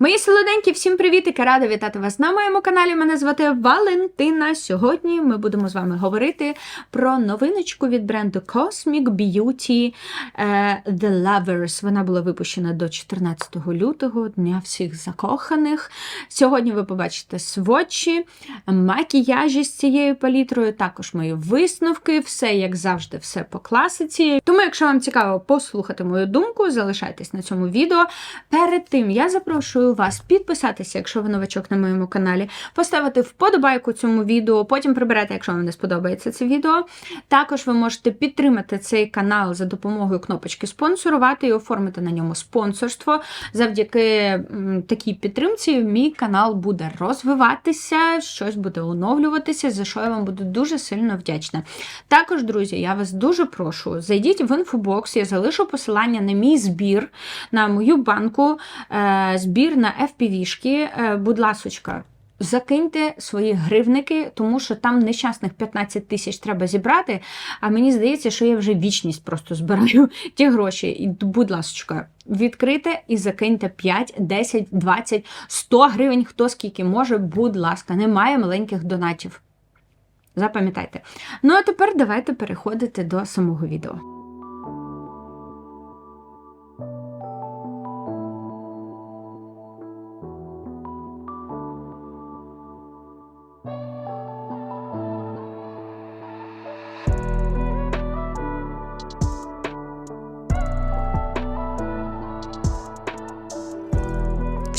Мої солоденькі, всім привітики! Рада вітати вас на моєму каналі. Мене звати Валентина. Сьогодні ми будемо з вами говорити про новиночку від бренду Cosmic Beauty е, The Lovers. Вона була випущена до 14 лютого, Дня всіх закоханих. Сьогодні ви побачите сводчі, макіяжі з цією палітрою, також мої висновки, все як завжди, все по класиці. Тому, якщо вам цікаво послухати мою думку, залишайтесь на цьому відео. Перед тим я запрошую вас підписатися, якщо ви новачок на моєму каналі, поставити вподобайку цьому відео, потім приберете, якщо вам не сподобається це відео. Також ви можете підтримати цей канал за допомогою кнопочки спонсорувати і оформити на ньому спонсорство. Завдяки такій підтримці мій канал буде розвиватися, щось буде оновлюватися, за що я вам буду дуже сильно вдячна. Також, друзі, я вас дуже прошу, зайдіть в інфобокс, я залишу посилання на мій збір, на мою банку, е, збір на FPV-шки. Е, будь ласочка. Закиньте свої гривники, тому що там нещасних 15 тисяч треба зібрати. А мені здається, що я вже вічність просто збираю ті гроші. І, будь ласочка, відкрите і закиньте 5, 10, 20, 100 гривень, хто скільки може, будь ласка, немає маленьких донатів. Запам'ятайте. Ну а тепер давайте переходити до самого відео.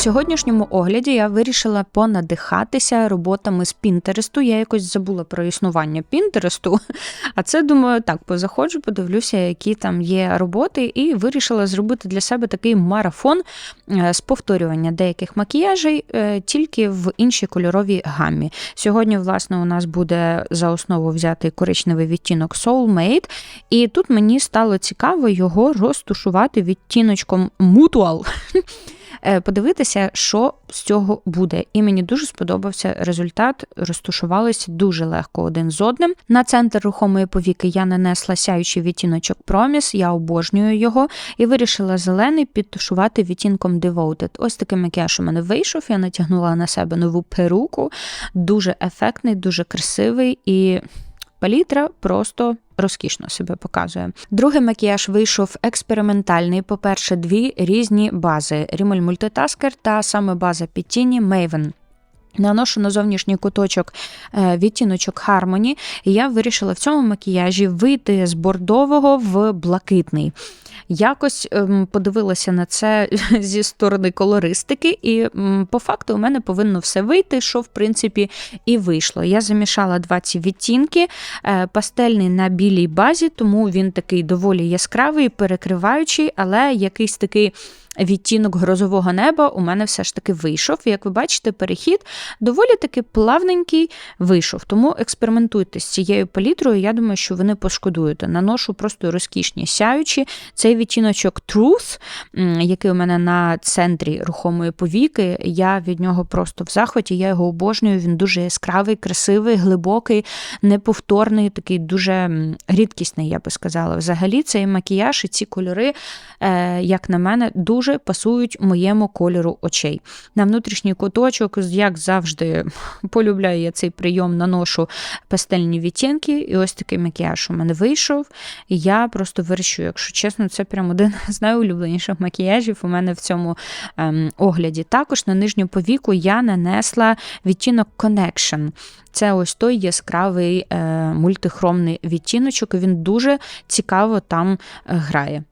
Сьогоднішньому огляді я вирішила понадихатися роботами з Пінтересту. Я якось забула про існування Пінтересту, а це думаю, так позаходжу, подивлюся, які там є роботи, і вирішила зробити для себе такий марафон е, з повторювання деяких макіяжей е, тільки в іншій кольоровій гамі. Сьогодні, власне, у нас буде за основу взятий коричневий відтінок Soulmate, і тут мені стало цікаво його розтушувати відтіночком Mutual. Е, подивитися, що з цього буде. І мені дуже сподобався результат. Розтушувалися дуже легко один з одним. На центр рухомої повіки я нанесла сяючий відтіночок Promise, я обожнюю його, і вирішила зелений підтушувати відтінком Devoted. Ось такий макіяж у мене вийшов. Я натягнула на себе нову перуку, дуже ефектний, дуже красивий і. Палітра просто розкішно себе показує. Другий макіяж вийшов експериментальний. По-перше, дві різні бази: Rimmel Multitasker та саме база тіні Maven. Наношу на зовнішній куточок е, відтіночок Harmony, і я вирішила в цьому макіяжі вийти з бордового в блакитний. Якось ем, подивилася на це зі сторони колористики, і по факту у мене повинно все вийти, що в принципі і вийшло. Я замішала два ці відтінки, е, пастельний на білій базі, тому він такий доволі яскравий, перекриваючий, але якийсь такий відтінок грозового неба у мене все ж таки вийшов. І як ви бачите, перехід доволі таки плавненький вийшов. Тому експериментуйте з цією палітрою, я думаю, що ви не пошкодуєте. Наношу просто розкішні сяючі. Цей відтіночок Truth, який у мене на центрі рухомої повіки, я від нього просто в захваті, я його обожнюю. Він дуже яскравий, красивий, глибокий, неповторний, такий дуже рідкісний, я би сказала. Взагалі, цей макіяж і ці кольори, е, як на мене, дуже дуже пасують моєму кольору очей. На внутрішній куточок, як завжди, полюбляю я цей прийом, наношу пастельні відтінки, і ось такий макіяж у мене вийшов. І я просто вирішую, якщо чесно, це прям один з найулюбленіших макіяжів у мене в цьому ем, огляді. Також на нижню повіку я нанесла відтінок Connection. Це ось той яскравий е, мультихромний відтіночок, і він дуже цікаво там е, грає.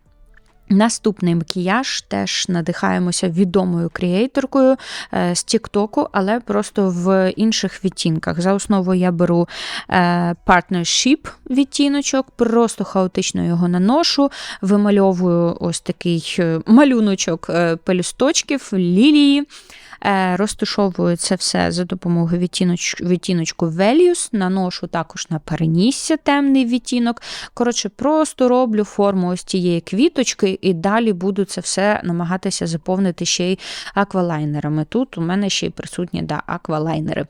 Наступний макіяж теж надихаємося відомою креаторкою е, з Тіктоку, але просто в інших відтінках. За основу я беру е, Partnership відтіночок, просто хаотично його наношу, вимальовую ось такий е, малюночок пелюсточків, лілії. Е, розташовую це все за допомогою відтіноч... відтіночку Values, наношу також на перенісся темний відтінок. Коротше, просто роблю форму ось цієї квіточки, і далі буду це все намагатися заповнити ще й аквалайнерами. Тут у мене ще й присутні да, аквалайнери.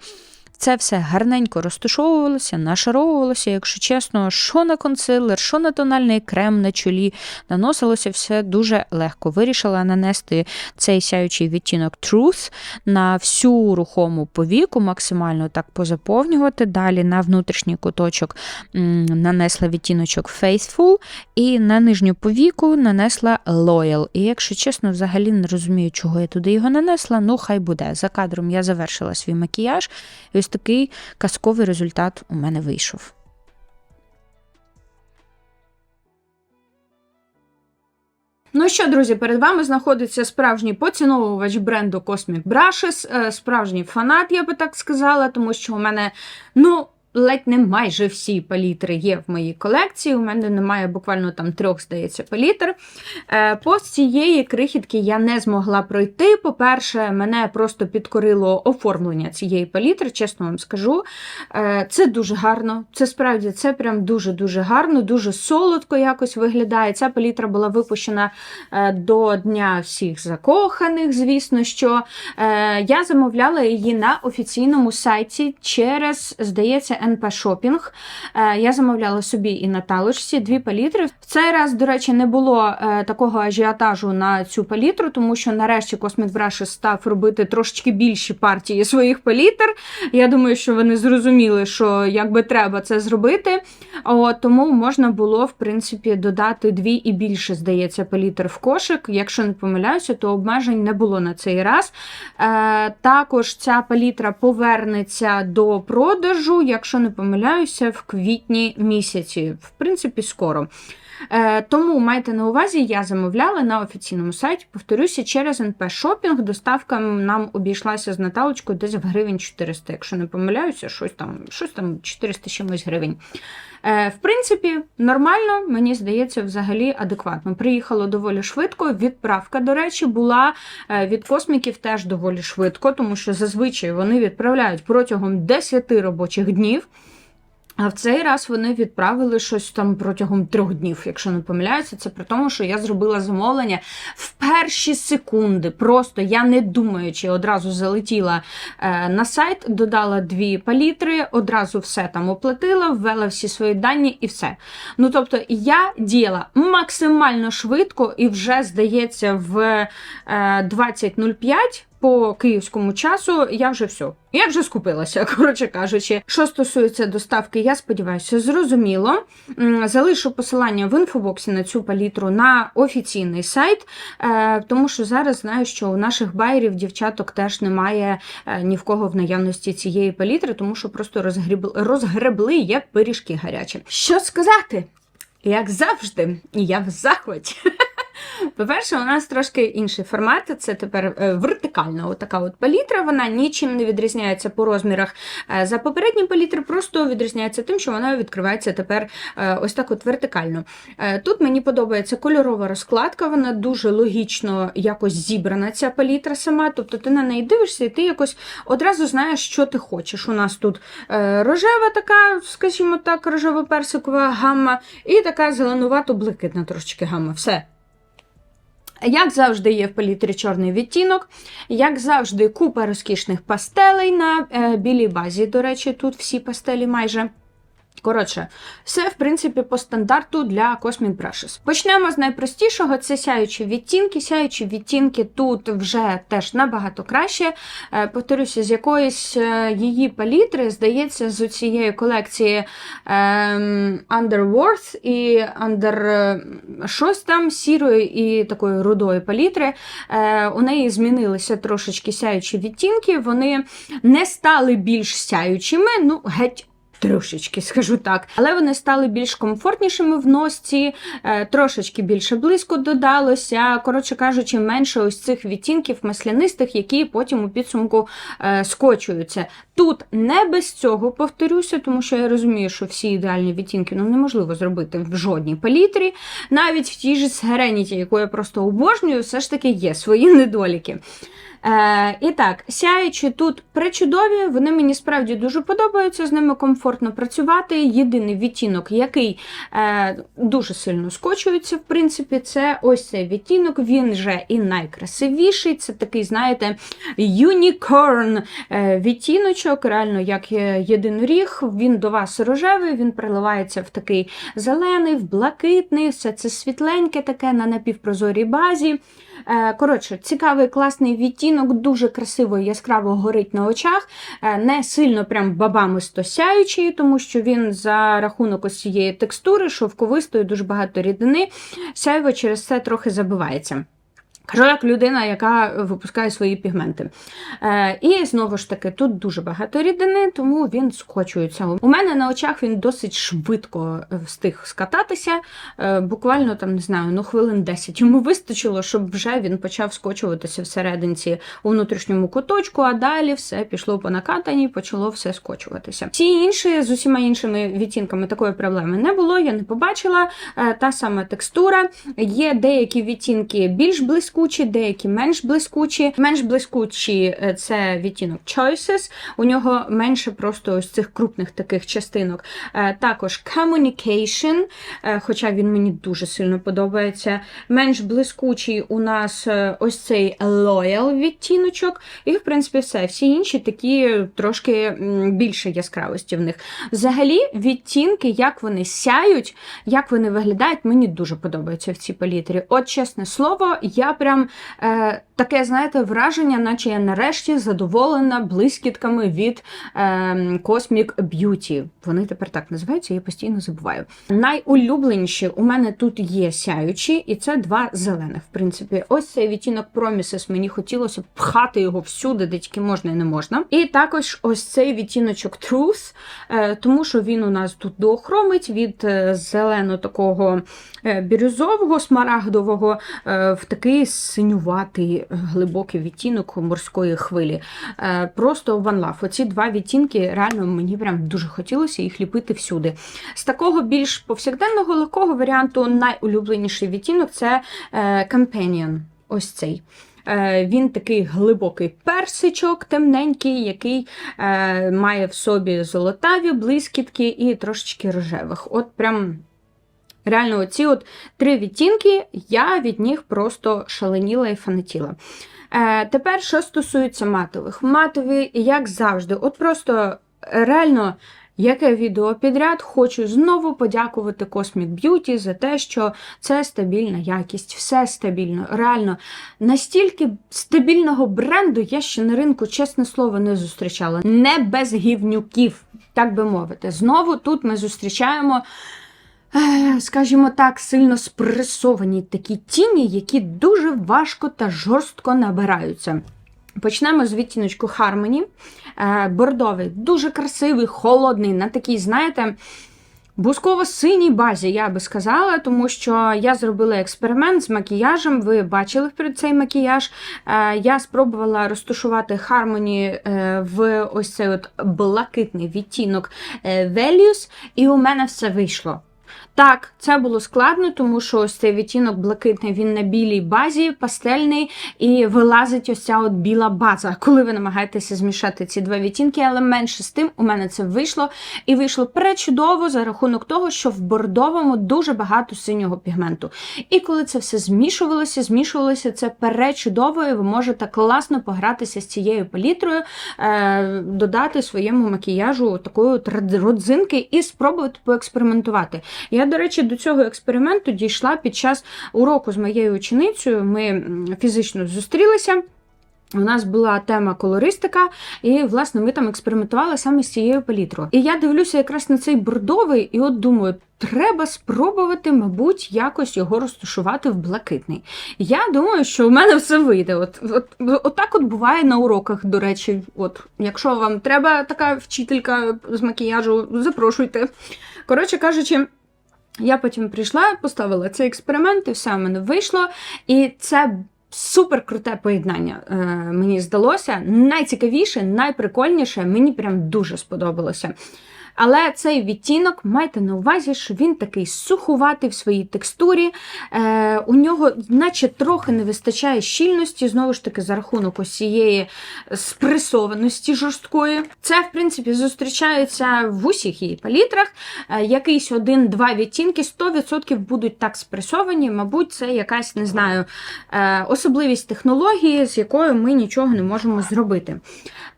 Це все гарненько розташовувалося, нашаровувалося, якщо чесно, що на консилер, що на тональний крем на чолі, наносилося все дуже легко. Вирішила нанести цей сяючий відтінок Truth на всю рухому повіку, максимально так позаповнювати. Далі на внутрішній куточок нанесла відтіночок Faithful, і на нижню повіку нанесла Loyal. І якщо чесно, взагалі не розумію, чого я туди його нанесла, ну хай буде. За кадром я завершила свій макіяж, і ось такий казковий результат у мене вийшов. Ну що, друзі, перед вами знаходиться справжній поціновувач бренду Cosmic Brushes, е, справжній фанат, я би так сказала, тому що у мене, ну. Ледь не майже всі палітри є в моїй колекції. У мене немає буквально там трьох, здається, палітр. Е, Повз цієї крихітки я не змогла пройти. По-перше, мене просто підкорило оформлення цієї палітри, чесно вам скажу. Е, Це дуже гарно. Це справді це прям дуже-дуже гарно, дуже солодко якось виглядає. Ця палітра була випущена е, до Дня всіх закоханих, звісно, що я замовляла її на офіційному сайті через, здається, НП Shopping. Е, Я замовляла собі і на талочці дві палітри. В цей раз, до речі, не було е, такого ажіотажу на цю палітру, тому що нарешті Cosmic Brushes став робити трошечки більші партії своїх палітр. Я думаю, що вони зрозуміли, що якби треба це зробити. От, тому можна було, в принципі, додати дві і більше, здається, палітр в кошик. Якщо не помиляюся, то обмежень не було на цей раз. Е, також ця палітра повернеться до продажу, якщо не помиляюся, в квітні місяці. В принципі, скоро. Е, тому майте на увазі, я замовляла на офіційному сайті, повторюся, через НП Шопінг. Доставка нам обійшлася з Наталочкою десь в гривень 400. Якщо не помиляюся, щось там, щось там 400 чимось гривень. Е, В принципі, нормально, мені здається, взагалі адекватно. Приїхало доволі швидко. Відправка, до речі, була е, від косміків теж доволі швидко, тому що зазвичай вони відправляють протягом 10 робочих днів. А в цей раз вони відправили щось там протягом трьох днів, якщо не помиляюся. Це при тому, що я зробила замовлення в перші секунди. Просто я не думаючи, одразу залетіла е, на сайт, додала дві палітри, одразу все там оплатила, ввела всі свої дані і все. Ну тобто я діяла максимально швидко і вже здається в е, 20.05 по київському часу я вже все. Я вже скупилася, коротше кажучи. Що стосується доставки, я сподіваюся, зрозуміло. Залишу посилання в інфобоксі на цю палітру на офіційний сайт, е, тому що зараз знаю, що у наших байерів дівчаток теж немає е, ні в кого в наявності цієї палітри, тому що просто розгріб... розгребли як пиріжки гарячі. Що сказати? Як завжди, я в захваті. По-перше, у нас трошки інший формат. Це тепер е, вертикальна отака от палітра. Вона нічим не відрізняється по розмірах е, за попередні палітри, просто відрізняється тим, що вона відкривається тепер е, ось так от вертикально. Тут мені подобається кольорова розкладка, вона дуже логічно якось зібрана, ця палітра сама. Тобто ти на неї дивишся, і ти якось одразу знаєш, що ти хочеш. У нас тут рожева така, скажімо так, рожево-персикова гамма, і така зеленувато-блакитна трошечки гамма. Все. Як завжди, є в палітрі чорний відтінок, як завжди, купа розкішних пастелей на е, білій базі. До речі, тут всі пастелі майже. Коротше, все, в принципі, по стандарту для Cosmic Brushes. Почнемо з найпростішого: це сяючі відтінки. Сяючі відтінки тут вже теж набагато краще. Е, Повторюся, з якоїсь е, її палітри, здається, з цієї колекції ем, Underworth і Under е, щось там сірої і такої рудої палітри. У неї змінилися трошечки сяючі відтінки, вони не стали більш сяючими, ну, геть. Трошечки, скажу так, але вони стали більш комфортнішими в носці, е, трошечки більше близько додалося. Коротше кажучи, менше ось цих відтінків маслянистих, які потім у підсумку е, скочуються. Тут не без цього повторюся, тому що я розумію, що всі ідеальні відтінки ну, неможливо зробити в жодній палітрі. Навіть в тій же Serenity, яку я просто обожнюю, все ж таки є свої недоліки. Е, і так, сяючі тут пречудові, вони мені справді дуже подобаються, з ними комфортно працювати. Єдиний відтінок, який е, дуже сильно скочується, в принципі, це ось цей відтінок. Він же і найкрасивіший. Це такий, знаєте, юнікорн е, відтіночок, реально як е, єдиноріг. Він до вас рожевий, він приливається в такий зелений, в блакитний, все це світленьке таке на напівпрозорій базі. Е, Коротше, цікавий, класний відтінок, дуже красиво і яскраво горить на очах, Е, не сильно прям бабами стосяючий, тому що він за рахунок ось цієї текстури, шовковистої, дуже багато рідини, сяйво через це трохи забивається. Кажу, як людина, яка випускає свої пігменти. Е, і знову ж таки, тут дуже багато рідини, тому він скочується. У мене на очах він досить швидко е, встиг скататися. Е, буквально там, не знаю, ну хвилин 10. Йому вистачило, щоб вже він почав скочуватися всерединці у внутрішньому куточку, а далі все пішло по накатанні, почало все скочуватися. Всі інші з усіма іншими відтінками такої проблеми не було, я не побачила. Е, Та сама текстура. Є деякі відтінки більш блискучі, деякі менш блискучі. Менш блискучі е, це відтінок Choices. У нього менше просто ось цих крупних таких частинок. Е, Також Communication, е, хоча він мені дуже сильно подобається. Менш блискучий у нас ось цей Loyal відтіночок. І, в принципі, все. Всі інші такі трошки більше яскравості в них. Взагалі, відтінки, як вони сяють, як вони виглядають, мені дуже подобаються в цій палітрі. От, чесне слово, я прям е, таке, знаєте, враження, наче я нарешті задоволена блискітками від е, Cosmic Beauty. Вони тепер так називаються, я постійно забуваю. Найулюбленіші у мене тут є сяючі, і це два зелених. В принципі, ось цей відтінок Promises, мені хотілося пхати його всюди, де тільки можна і не можна. І також ось цей відтіночок Truth, е, тому що він у нас тут доохромить від е, зелено такого е, бірюзового, смарагдового е, в такий синюватий глибокий відтінок морської хвилі. Е, Просто one love. Оці два відтінки реально мені прям дуже хотілося їх ліпити всюди. З такого більш повсякденного легкого варіанту найулюбленіший відтінок це е, Companion. Ось цей. Е, Він такий глибокий персичок, темненький, який має в собі золотаві блискітки і трошечки рожевих. От прям реально оці от три відтінки, я від них просто шаленіла і фанатіла. Е, Тепер, що стосується матових. Матові, як завжди, от просто реально. Яке відео підряд хочу знову подякувати Cosmic Beauty за те, що це стабільна якість, все стабільно. Реально, настільки стабільного бренду я ще на ринку, чесне слово, не зустрічала. Не без гівнюків, так би мовити. Знову тут ми зустрічаємо. Скажімо так, сильно спресовані такі тіні, які дуже важко та жорстко набираються. Почнемо з відтіночку Harmony. Е, Бордовий, дуже красивий, холодний, на такій, знаєте, бусково-синій базі, я би сказала, тому що я зробила експеримент з макіяжем. Ви бачили цей макіяж. Е, Я спробувала розташувати Harmony е, в ось цей от блакитний відтінок Velius, і у мене все вийшло. Так, це було складно, тому що ось цей відтінок блакитний, він на білій базі, пастельний, і вилазить ось ця от біла база, коли ви намагаєтеся змішати ці два відтінки, але менше з тим у мене це вийшло. І вийшло пречудово за рахунок того, що в бордовому дуже багато синього пігменту. І коли це все змішувалося, змішувалося це перечудово, і ви можете класно погратися з цією палітрою, е, додати своєму макіяжу такої от родзинки і спробувати поекспериментувати. Я, до речі, до цього експерименту дійшла під час уроку з моєю ученицею. Ми фізично зустрілися. У нас була тема колористика, і власне ми там експериментували саме з цією палітрою. І я дивлюся якраз на цей бордовий, і от думаю, треба спробувати, мабуть, якось його розташувати в блакитний. Я думаю, що в мене все вийде. От, от, от так от буває на уроках, до речі. От, якщо вам треба така вчителька з макіяжу, запрошуйте. Коротше кажучи. Я потім прийшла, поставила цей експеримент, і все в мене вийшло. І це супер круте поєднання, е, мені здалося. Найцікавіше, найприкольніше, мені прям дуже сподобалося. Але цей відтінок, майте на увазі, що він такий сухуватий в своїй текстурі. Е, у нього, наче трохи не вистачає щільності, знову ж таки, за рахунок ось цієї спресованості жорсткої. Це, в принципі, зустрічається в усіх її палітрах. Е, якийсь один-два відтінки 100% будуть так спресовані. Мабуть, це якась, не знаю, е, особливість технології, з якою ми нічого не можемо зробити.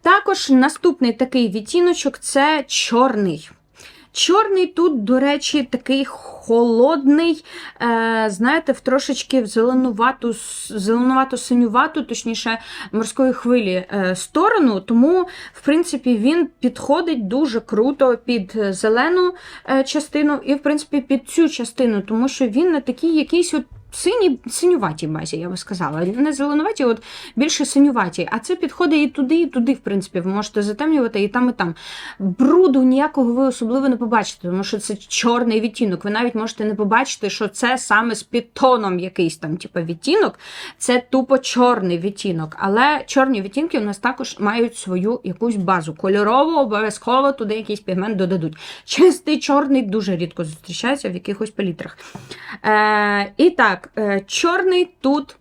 Також наступний такий відтіночок це чорний. Чорний тут, до речі, такий холодний, е, знаєте, в трошечки в зеленувату, зеленувато-синювату, точніше, морської хвилі е, сторону. Тому, в принципі, він підходить дуже круто під зелену е, частину і, в принципі, під цю частину, тому що він на такій якийсь от сині, синюватій базі, я би сказала. Не зеленуваті, от більше синюваті. А це підходить і туди, і туди, в принципі, ви можете затемнювати і там, і там. Бруду ніякого ви особливо не побачите, тому що це чорний відтінок. Ви навіть можете не побачити, що це саме з підтоном якийсь там, типу, відтінок. Це тупо чорний відтінок. Але чорні відтінки у нас також мають свою якусь базу. Кольорову обов'язково туди якийсь пігмент додадуть. Чистий чорний дуже рідко зустрічається в якихось палітрах. Е, і так. Так, е, чорний тут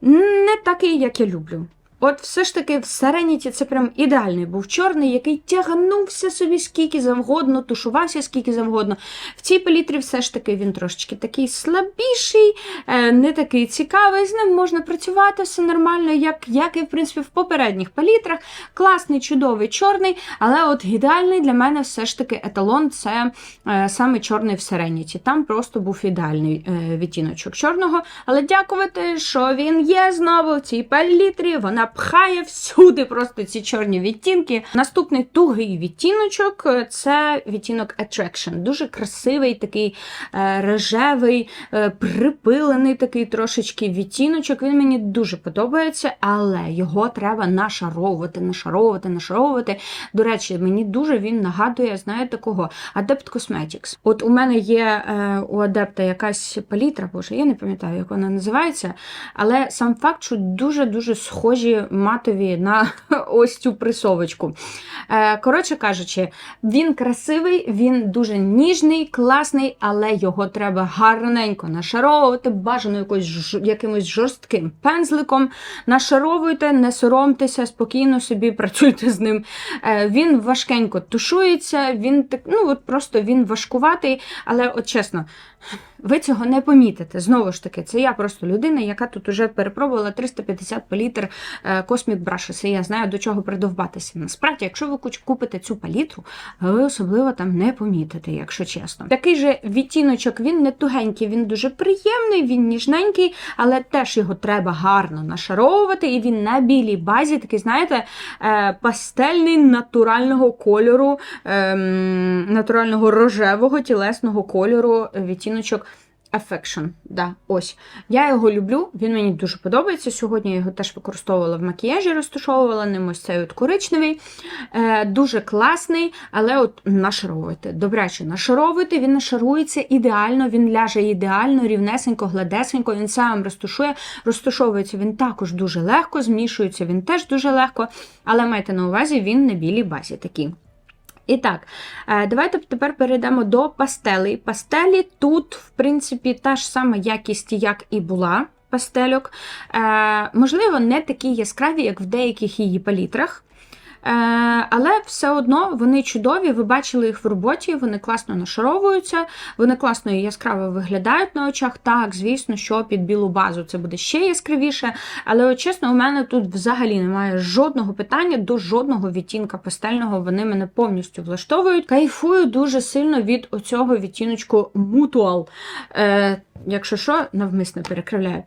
не такий, як я люблю. От все ж таки в Serenity це прям ідеальний був чорний, який тягнувся собі скільки завгодно, тушувався скільки завгодно. В цій палітрі все ж таки він трошечки такий слабіший, е, не такий цікавий, з ним можна працювати все нормально, як як і в принципі в попередніх палітрах. Класний, чудовий чорний, але от ідеальний для мене все ж таки еталон це е, саме чорний в Serenity. Там просто був ідеальний е, відтіночок чорного. Але дякувати, що він є знову в цій палітрі. Вона пхає всюди просто ці чорні відтінки. Наступний тугий відтіночок е, це відтінок Attraction. Дуже красивий, такий е, рожевий, е, припилений такий трошечки відтіночок. Він мені дуже подобається, але його треба нашаровувати, нашаровувати, нашаровувати. До речі, мені дуже він нагадує, знаєте кого? Adept Cosmetics. От у мене є у Адепта якась палітра, боже, я не пам'ятаю, як вона називається, але сам факт, що дуже-дуже схожі матові на ось цю присовочку. Е, коротше кажучи, він красивий, він дуже ніжний, класний, але його треба гарненько нашаровувати, бажано якось, якимось жорстким пензликом. Нашаровуйте, не соромтеся, спокійно собі працюйте з ним. Е, він важкенько тушується, він так, ну от просто він важкуватий, але от чесно. Ви цього не помітите. Знову ж таки, це я просто людина, яка тут уже перепробувала 350 палітр Cosmic Brushes, і я знаю, до чого придовбатися. Насправді, якщо ви купите цю палітру, ви особливо там не помітите, якщо чесно. Такий же відтіночок, він не тугенький, він дуже приємний, він ніжненький, але теж його треба гарно нашаровувати, і він на білій базі, такий, знаєте, е, пастельний натурального кольору, ем, натурального рожевого тілесного кольору відтіночок. Affection, да, ось. Я його люблю, він мені дуже подобається. Сьогодні я його теж використовувала в макіяжі, розташовувала ним ось цей от коричневий. Е, Дуже класний, але от нашаровуйте. Добряче нашаровуйте, він нашарується ідеально, він ляже ідеально, рівнесенько, гладесенько, він сам розташує. Розташовується він також дуже легко, змішується він теж дуже легко, але майте на увазі, він на білій базі такий. І так, е, давайте тепер перейдемо до пастелей. Пастелі тут, в принципі, та ж сама якість, як і була пастельок. Е, можливо, не такі яскраві, як в деяких її палітрах. Е, але все одно вони чудові, ви бачили їх в роботі, вони класно нашаровуються, вони класно і яскраво виглядають на очах. Так, звісно, що під білу базу це буде ще яскравіше. Але, от, чесно, у мене тут взагалі немає жодного питання до жодного відтінка пастельного. Вони мене повністю влаштовують. Кайфую дуже сильно від оцього відтіночку Mutual. Е, Якщо що, навмисно перекривляю.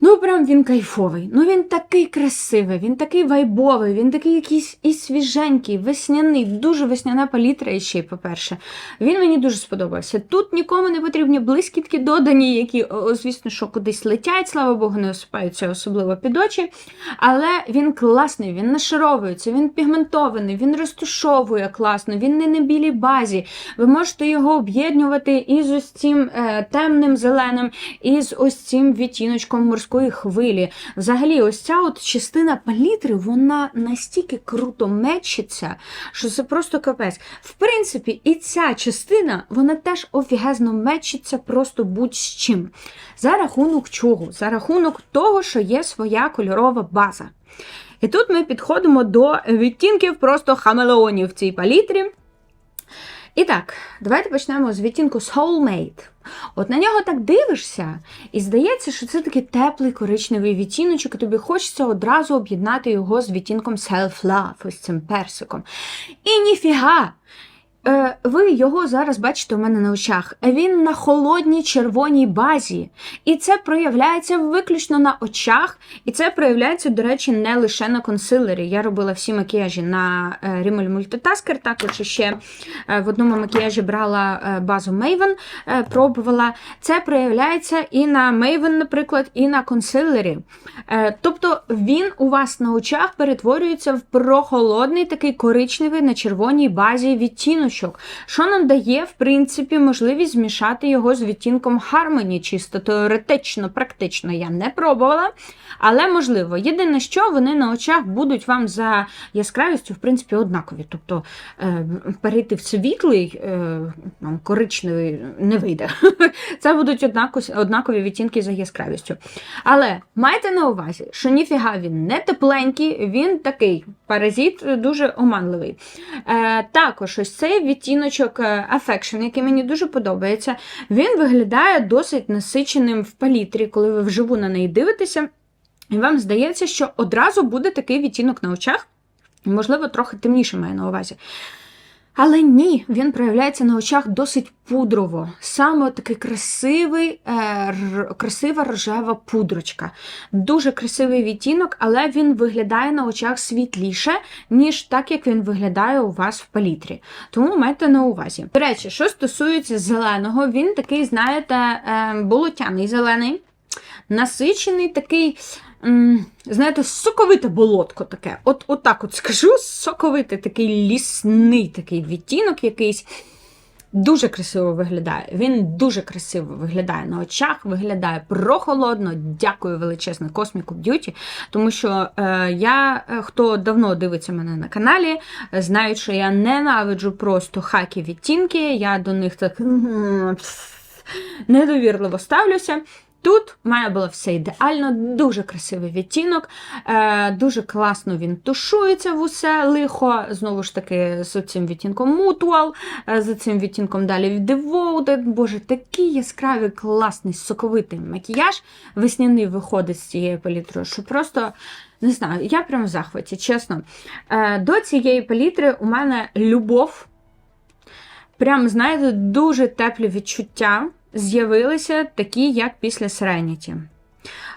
Ну, прям він кайфовий. Ну він такий красивий, він такий вайбовий, він такий якийсь і свіженький, весняний, дуже весняна палітра і ще, й, по-перше. Він мені дуже сподобався. Тут нікому не потрібні блискітки додані, які, звісно, що кудись летять, слава Богу, не осипаються особливо під очі. Але він класний, він нашаровується, він пігментований, він розтушовує класно, він не на білій базі. Ви можете його об'єднувати із ось цим е, темним зеленим, і з ось цим відтіночком морського морської хвилі. Взагалі, ось ця от частина палітри, вона настільки круто мечиться, що це просто капець. В принципі, і ця частина, вона теж офігезно мечиться просто будь-з чим. За рахунок чого? За рахунок того, що є своя кольорова база. І тут ми підходимо до відтінків просто хамелеонів в цій палітрі. І так, давайте почнемо з відтінку Soulmate. От на нього так дивишся, і здається, що це такий теплий коричневий відтіночок, і тобі хочеться одразу об'єднати його з відтінком Self-Love, ось цим персиком. І ніфіга! Е, ви його зараз бачите у мене на очах. Він на холодній червоній базі. І це проявляється виключно на очах. І це проявляється, до речі, не лише на консилері. Я робила всі макіяжі на е, Rimmel Multitasker, також ще е, в одному макіяжі брала базу Maven, пробувала. Це проявляється і на Maven, наприклад, і на консилері. Тобто він у вас на очах перетворюється в прохолодний такий коричневий на червоній базі відтіночок, що нам дає, в принципі, можливість змішати його з відтінком Harmony, чисто теоретично, практично я не пробувала, але можливо. Єдине, що вони на очах будуть вам за яскравістю, в принципі, однакові. Тобто е, перейти в світлий, е, коричневий не вийде. Це будуть однакові відтінки за яскравістю. Але майте на увазі, що ніфіга він не тепленький, він такий паразит е, дуже оманливий. Е, також ось цей відтіночок е, Affection, який мені дуже подобається, він виглядає досить насиченим в палітрі, коли ви вживу на неї дивитеся. І вам здається, що одразу буде такий відтінок на очах, можливо, трохи темніше маю на увазі. Але ні, він проявляється на очах досить пудрово. Саме такий красивий, е, красива рожева пудрочка. Дуже красивий відтінок, але він виглядає на очах світліше, ніж так, як він виглядає у вас в палітрі. Тому майте на увазі. До речі, що стосується зеленого, він такий, знаєте, е, болотяний зелений, насичений такий. Знаєте, соковите болотко таке. От, от так от скажу, соковите такий лісний такий відтінок якийсь. Дуже красиво виглядає. Він дуже красиво виглядає на очах, виглядає прохолодно. Дякую величезне Cosmic Beauty, тому що е, я, е, хто давно дивиться мене на каналі, знають, що я ненавиджу просто хакі відтінки. Я до них так недовірливо ставлюся. Тут в мене було все ідеально, дуже красивий відтінок, е, дуже класно він тушується в усе лихо. Знову ж таки, з цим відтінком Mutual, е, з цим відтінком далі Devoted. Боже, такий яскравий, класний, соковитий макіяж весняний виходить з цієї палітрою, що просто. Не знаю, я прям в захваті, чесно. Е, до цієї палітри у мене любов. Прям, знаєте, дуже теплі відчуття з'явилися такі, як після Serenity.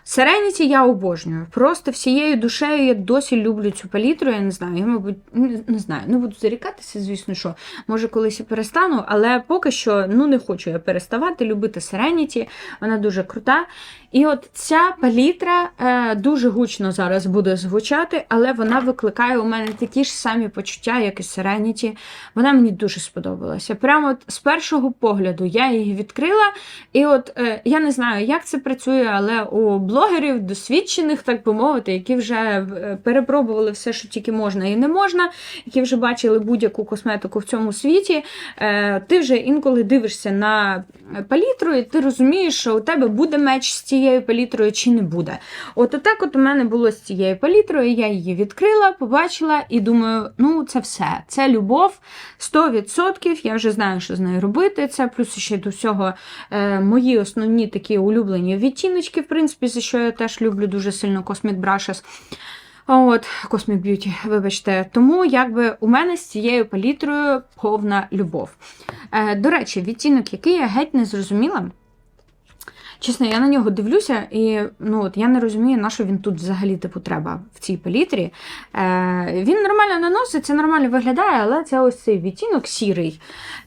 Serenity я обожнюю. Просто всією душею я досі люблю цю палітру. Я не знаю, я, мабуть, не, знаю, не буду зарікатися, звісно, що може колись і перестану, але поки що ну, не хочу я переставати любити Serenity. Вона дуже крута. І от ця палітра е, дуже гучно зараз буде звучати, але вона викликає у мене такі ж самі почуття, як і Serenity. Вона мені дуже сподобалася. Прямо от з першого погляду я її відкрила, і от е, я не знаю, як це працює, але у блогерів досвідчених, так би мовити, які вже е, перепробували все, що тільки можна і не можна, які вже бачили будь-яку косметику в цьому світі, е, ти вже інколи дивишся на палітру, і ти розумієш, що у тебе буде меч з цією палітрою чи не буде. От отак от у мене було з цією палітрою, я її відкрила, побачила і думаю, ну це все. Це любов 100%. Я вже знаю, що з нею робити. Це плюс ще до всього е, мої основні такі улюблені відтіночки, в принципі, за що я теж люблю дуже сильно Cosmic Brushes. От, Cosmic Beauty, вибачте. Тому якби у мене з цією палітрою повна любов. Е, до речі, відтінок, який я геть не зрозуміла. Чесно, я на нього дивлюся, і ну, от, я не розумію, на що він тут взагалі типу, треба в цій палітрі. Е, він нормально наноситься, нормально виглядає, але це ось цей відтінок сірий.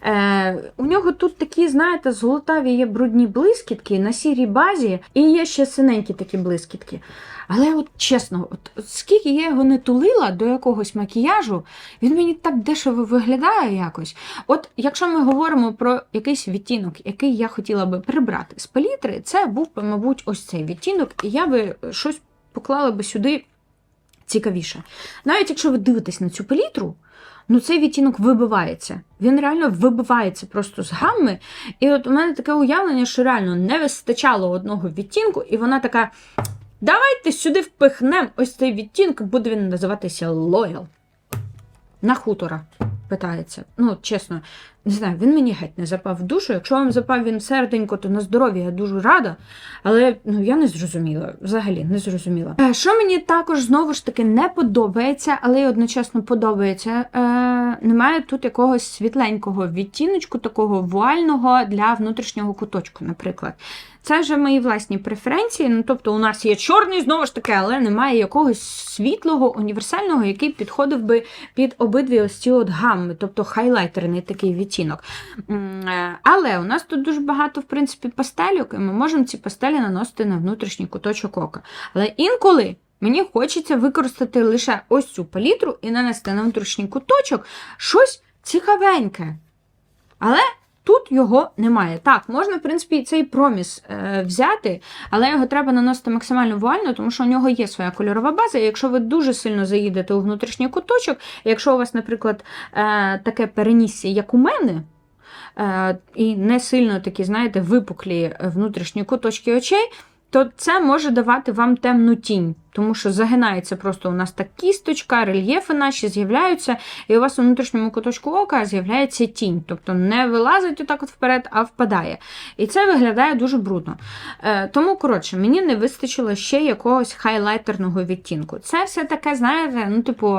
Е, у нього тут такі, знаєте, золотаві є брудні блискітки на сірій базі, і є ще синенькі такі блискітки. Але от чесно, от, скільки я його не тулила до якогось макіяжу, він мені так дешево виглядає якось. От якщо ми говоримо про якийсь відтінок, який я хотіла би прибрати з палітри, це був би, мабуть, ось цей відтінок, і я би щось поклала би сюди цікавіше. Навіть якщо ви дивитесь на цю палітру, ну цей відтінок вибивається. Він реально вибивається просто з гамми. І от у мене таке уявлення, що реально не вистачало одного відтінку, і вона така. Давайте сюди впихнемо ось цей відтінок, буде він називатися Loyal. На хутора питається. Ну, чесно, не знаю, він мені геть не запав в душу. Якщо вам запав він серденько, то на здоров'я я дуже рада. Але ну я не зрозуміла. Взагалі не зрозуміла. Е, Що мені також знову ж таки не подобається, але й одночасно подобається. Е, немає тут якогось світленького відтіночку, такого вуального для внутрішнього куточку, наприклад. Це вже мої власні преференції. Ну, тобто, у нас є чорний, знову ж таки, але немає якогось світлого, універсального, який підходив би під обидві ось ці от гамми, тобто хайлайтерний такий відтінок. Е, Але у нас тут дуже багато, в принципі, пастельок, і ми можемо ці пастелі наносити на внутрішній куточок ока. Але інколи. Мені хочеться використати лише ось цю палітру і нанести на внутрішній куточок щось цікавеньке. Але тут його немає. Так, можна, в принципі, і цей проміс е, взяти, але його треба наносити максимально вуально, тому що у нього є своя кольорова база. І якщо ви дуже сильно заїдете у внутрішній куточок, якщо у вас, наприклад, е, таке перенісся, як у мене. е, І не сильно такі, знаєте, випуклі внутрішні куточки очей, то це може давати вам темну тінь, тому що загинається просто у нас так кісточка, рельєфи наші з'являються, і у вас у внутрішньому куточку ока з'являється тінь. Тобто не вилазить отак от вперед, а впадає. І це виглядає дуже брудно. Е, тому, коротше, мені не вистачило ще якогось хайлайтерного відтінку. Це все таке, знаєте, ну, типу.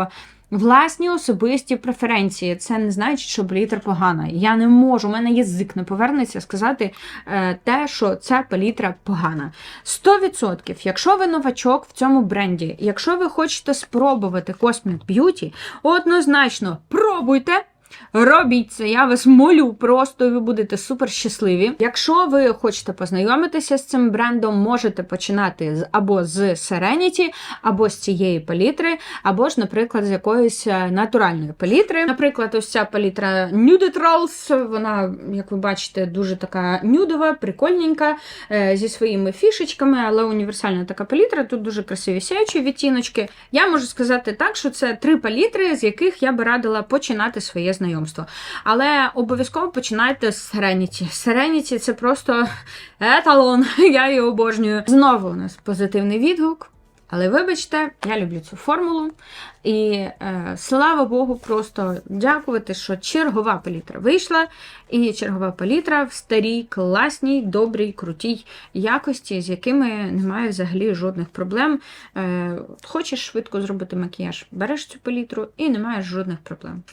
Власні особисті преференції. Це не значить, що палітра погана. Я не можу, у мене язик не повернеться сказати е, те, що ця палітра погана. 100%, якщо ви новачок в цьому бренді, якщо ви хочете спробувати Cosmic Beauty, однозначно пробуйте. Робіть це, я вас молю, просто ви будете супер щасливі. Якщо ви хочете познайомитися з цим брендом, можете починати або з Serenity, або з цієї палітри, або ж, наприклад, з якоїсь е, натуральної палітри. Наприклад, ось ця палітра Nudetrolls, вона, як ви бачите, дуже така нюдова, прикольненька, е, зі своїми фішечками, але універсальна така палітра. Тут дуже красиві сяючі відтіночки. Я можу сказати так, що це три палітри, з яких я би радила починати своє знайомство. Але обов'язково починайте з Serenity. Serenity – це просто еталон, я її обожнюю. Знову у нас позитивний відгук. Але вибачте, я люблю цю формулу. І е, слава Богу, просто дякувати, що чергова палітра вийшла, і чергова палітра в старій, класній, добрій, крутій якості, з якими немає взагалі жодних проблем. Е, хочеш швидко зробити макіяж, береш цю палітру і не маєш жодних проблем.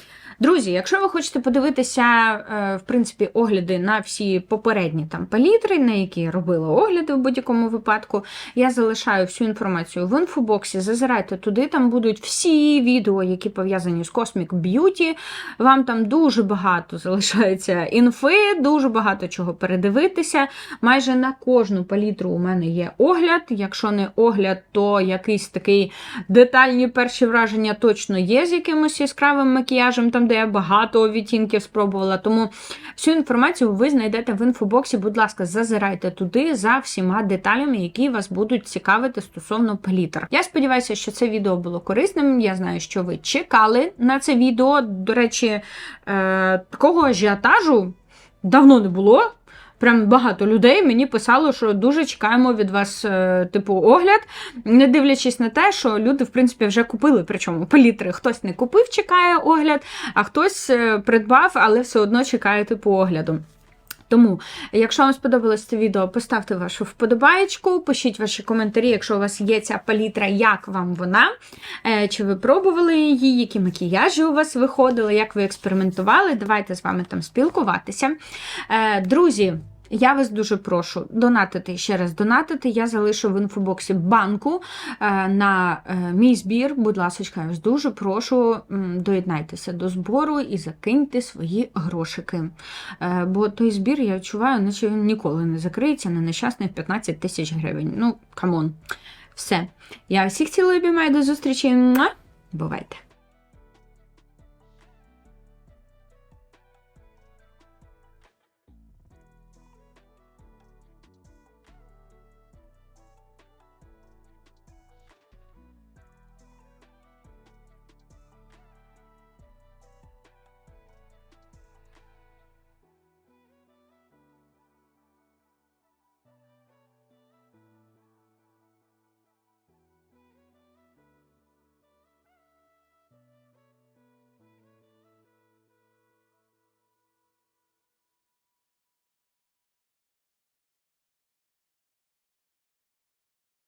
Друзі, якщо ви хочете подивитися, е, в принципі, огляди на всі попередні там палітри, на які робила огляди в будь-якому випадку, я залишаю всю інформацію в інфобоксі. Зазирайте туди, там будуть всі відео, які пов'язані з Cosmic Beauty. Вам там дуже багато залишається інфи, дуже багато чого передивитися. Майже на кожну палітру у мене є огляд. Якщо не огляд, то якийсь такий детальні перші враження точно є з якимось яскравим макіяжем, там де я багато відтінків спробувала. Тому всю інформацію ви знайдете в інфобоксі. Будь ласка, зазирайте туди за всіма деталями, які вас будуть цікавити стосовно палітр. Я сподіваюся, що це відео було корисним. Я знаю, що ви чекали на це відео. До речі, е, такого ажіотажу давно не було. Прям багато людей мені писало, що дуже чекаємо від вас, е, типу, огляд, не дивлячись на те, що люди, в принципі, вже купили. Причому палітри. Хтось не купив, чекає огляд, а хтось е, придбав, але все одно чекає типу огляду. Тому, якщо вам сподобалось це відео, поставте вашу вподобаєчку, пишіть ваші коментарі, якщо у вас є ця палітра, як вам вона, Е, чи ви пробували її, які макіяжі у вас виходили, як ви експериментували. Давайте з вами там спілкуватися. Е, Друзі. Я вас дуже прошу донатити ще раз донатити. Я залишу в інфобоксі банку е, на е, мій збір. Будь ласка, я вас дуже прошу доєднайтеся до збору і закиньте свої грошики. Е, бо той збір я відчуваю, наче він ніколи не закриється на нещасних 15 тисяч гривень. Ну, камон. Все. Я всіх цілую обіймаю до зустрічі. Бувайте!